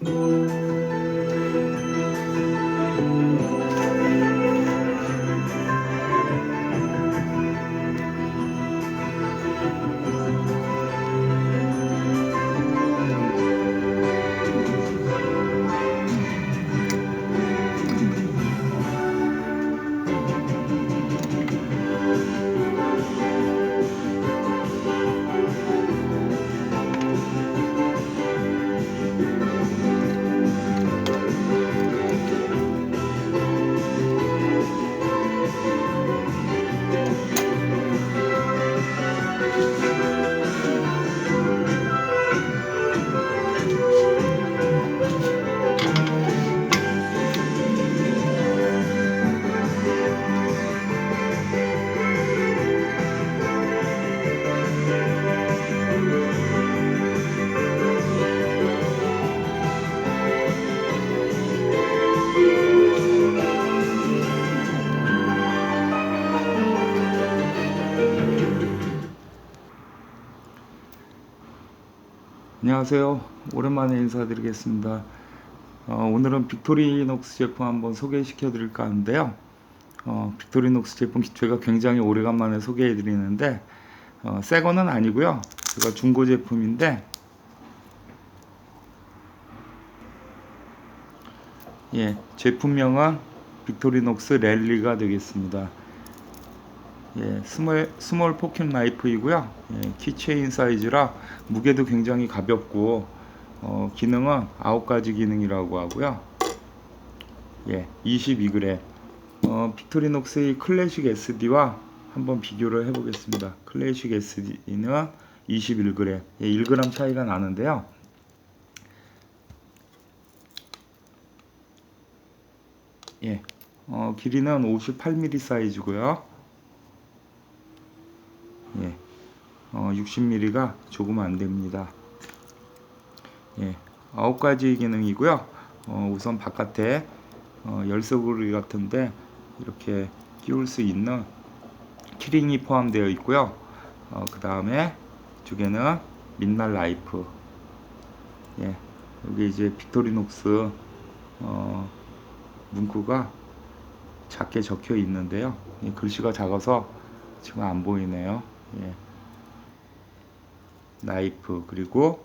Música 안녕하세요. 오랜만에 인사드리겠습니다. 어, 오늘은 빅토리녹스 제품 한번 소개시켜 드릴까 하는데요. 어, 빅토리녹스 제품 제가 굉장히 오래간만에 소개해 드리는데 어, 새 거는 아니고요. 제가 중고 제품인데 예, 제품명은 빅토리녹스 랠리가 되겠습니다. 예, 스몰, 스몰 포켓 나이프이고요. 예, 키체인 사이즈라 무게도 굉장히 가볍고 어, 기능은 9가지 기능이라고 하고요. 예, 22g. 어, 빅토리녹스의 클래식 SD와 한번 비교를 해보겠습니다. 클래식 SD는 21g. 예, 1g 차이가 나는데요. 예, 어, 길이는 58mm 사이즈고요. 예, 어, 60mm가 조금 안 됩니다. 예, 아홉 가지 기능이고요. 어, 우선 바깥에 어, 열쇠고리 같은데 이렇게 끼울 수 있는 키링이 포함되어 있고요. 어, 그 다음에 쪽에는 민날 라이프. 예, 여기 이제 빅토리녹스 어, 문구가 작게 적혀 있는데요. 이 글씨가 작아서 지금 안 보이네요. 예. 나이프 그리고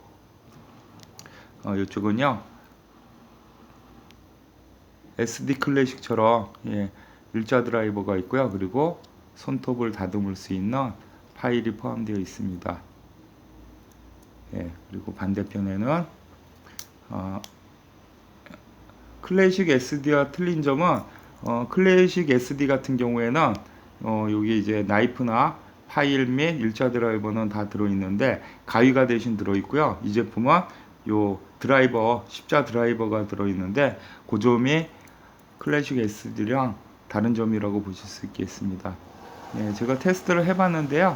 어, 이쪽은요 SD 클래식처럼 예, 일자 드라이버가 있고요. 그리고 손톱을 다듬을 수 있는 파일이 포함되어 있습니다. 예, 그리고 반대편에는 어, 클래식 SD와 틀린 점은 어, 클래식 SD 같은 경우에는 어, 여기 이제 나이프나 파일 및 일자 드라이버는 다 들어있는데 가위가 대신 들어있고요. 이 제품은 요 드라이버 십자 드라이버가 들어있는데 그 점이 클래식 SD랑 다른 점이라고 보실 수 있겠습니다. 예, 제가 테스트를 해봤는데요.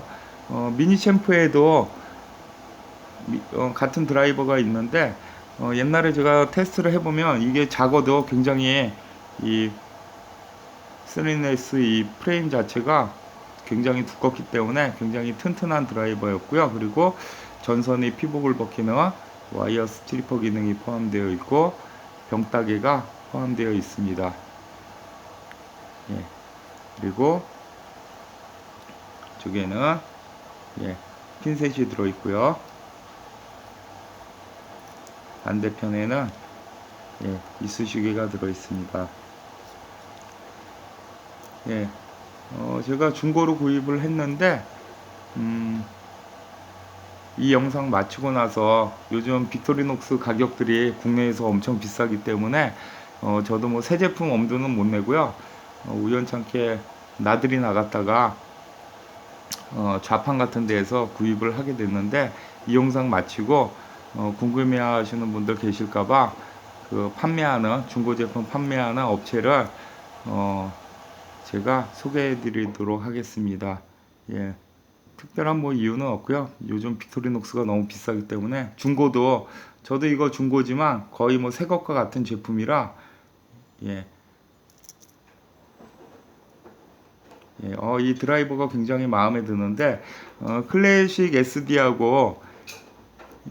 어, 미니 챔프에도 미- 어, 같은 드라이버가 있는데 어, 옛날에 제가 테스트를 해보면 이게 작아도 굉장히 이 스리네스 이 프레임 자체가 굉장히 두껍기 때문에 굉장히 튼튼한 드라이버였고요. 그리고 전선이 피복을 벗기는 와이어 스트리퍼 기능이 포함되어 있고 병따개가 포함되어 있습니다. 예. 그리고 쪽에는 예, 핀셋이 들어 있고요. 반대편에는 예, 이쑤시개가 들어 있습니다. 예, 어, 제가 중고로 구입을 했는데, 음, 이 영상 마치고 나서 요즘 빅토리녹스 가격들이 국내에서 엄청 비싸기 때문에, 어, 저도 뭐 새 제품 엄두는 못 내고요. 어, 우연찮게 나들이 나갔다가, 어, 좌판 같은 데에서 구입을 하게 됐는데, 이 영상 마치고, 어, 궁금해 하시는 분들 계실까봐, 그 판매하는, 중고 제품 판매하는 업체를, 어, 제가 소개해 드리도록 하겠습니다. 예. 특별한 뭐 이유는 없고요. 요즘 빅토리녹스가 너무 비싸기 때문에 중고도 저도 이거 중고지만 거의 뭐 새 것과 같은 제품이라 예. 예, 어, 이 드라이버가 굉장히 마음에 드는데 어, 클래식 SD하고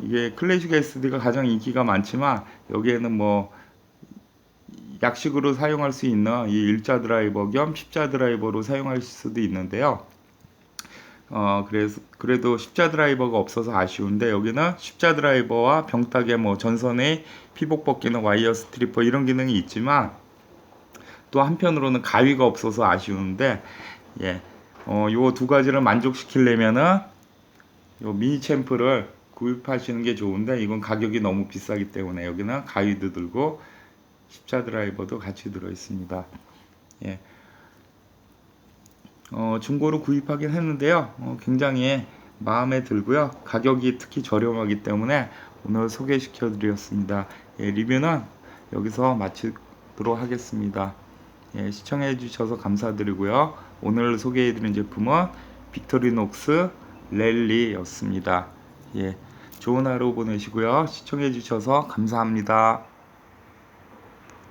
이게 클래식 SD가 가장 인기가 많지만 여기에는 뭐 약식으로 사용할 수 있는 이 일자 드라이버 겸 십자 드라이버로 사용할 수도 있는데요. 어 그래서 그래도 십자 드라이버가 없어서 아쉬운데 여기는 십자 드라이버와 병탁에 뭐 전선에 피복 벗기는 와이어 스트리퍼 이런 기능이 있지만 또 한편으로는 가위가 없어서 아쉬운데 예. 어, 요 두 가지를 만족시키려면은 요 미니 챔프를 구입하시는 게 좋은데 이건 가격이 너무 비싸기 때문에 여기는 가위도 들고 십자 드라이버도 같이 들어 있습니다. 예. 어, 중고로 구입하긴 했는데요. 어, 굉장히 마음에 들고요. 가격이 특히 저렴하기 때문에 오늘 소개시켜 드렸습니다. 예, 리뷰는 여기서 마치도록 하겠습니다. 예, 시청해 주셔서 감사드리고요. 오늘 소개해 드린 제품은 빅토리녹스 랠리였습니다. 예, 좋은 하루 보내시고요. 시청해 주셔서 감사합니다.